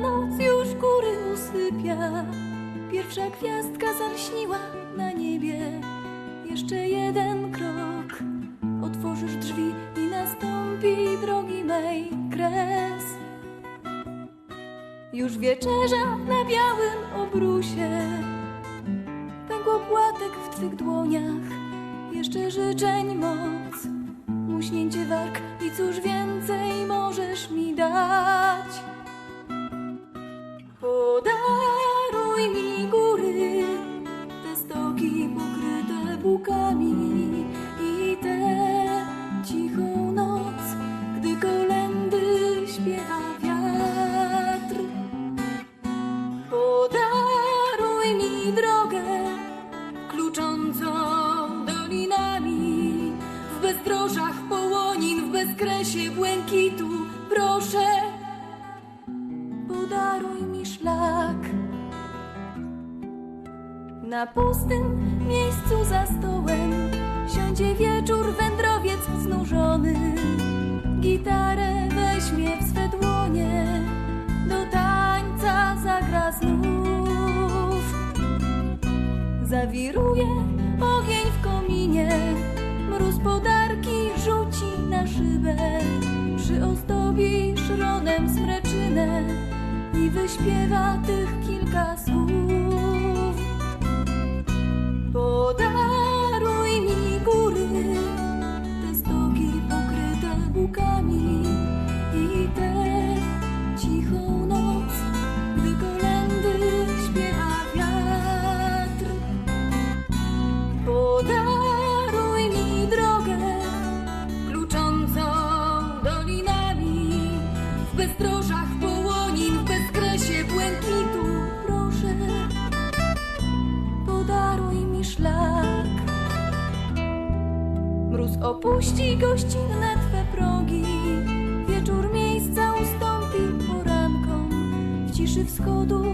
Noc już góry usypia. Pierwsza gwiazdka zalśniła na niebie. Jeszcze jeden krok. Otworzysz drzwi i nastąpi drogi mej kres. Już wieczerza na białym obrusie. Pękło płatek w twych dłoniach. Jeszcze życzeń moc. Muśnięcie warg i cóż więcej możesz mi dać? Podaruj mi góry, te stoki pokryte bukami i tę cichą noc, gdy kolendy śpiewa wiatr. Podaruj mi drogę kluczącą dolinami w bezdrożach połonin, w bezkresie błękitu. Proszę, szlak. Na pustym miejscu za stołem siądzie wieczór, wędrowiec znużony. Gitarę weźmie w swe dłonie, do tańca zagra znów. Zawiruje ogień w kominie, mróz podarki rzuci na szybę. Przyozdobi szronem smreczynę i wyśpiewa tych kilka słów. Podaruj mi góry, te stoki pokryte bukami i tę cichą noc, gdy kolendy śpiewa wiatr. Podaruj mi drogę kluczącą dolinami w bezdrożach bezkresie błękitu. Proszę, podaruj mi szlak. Mróz opuści gościnne twe progi, wieczór miejsca ustąpi porankom, w ciszy wschodu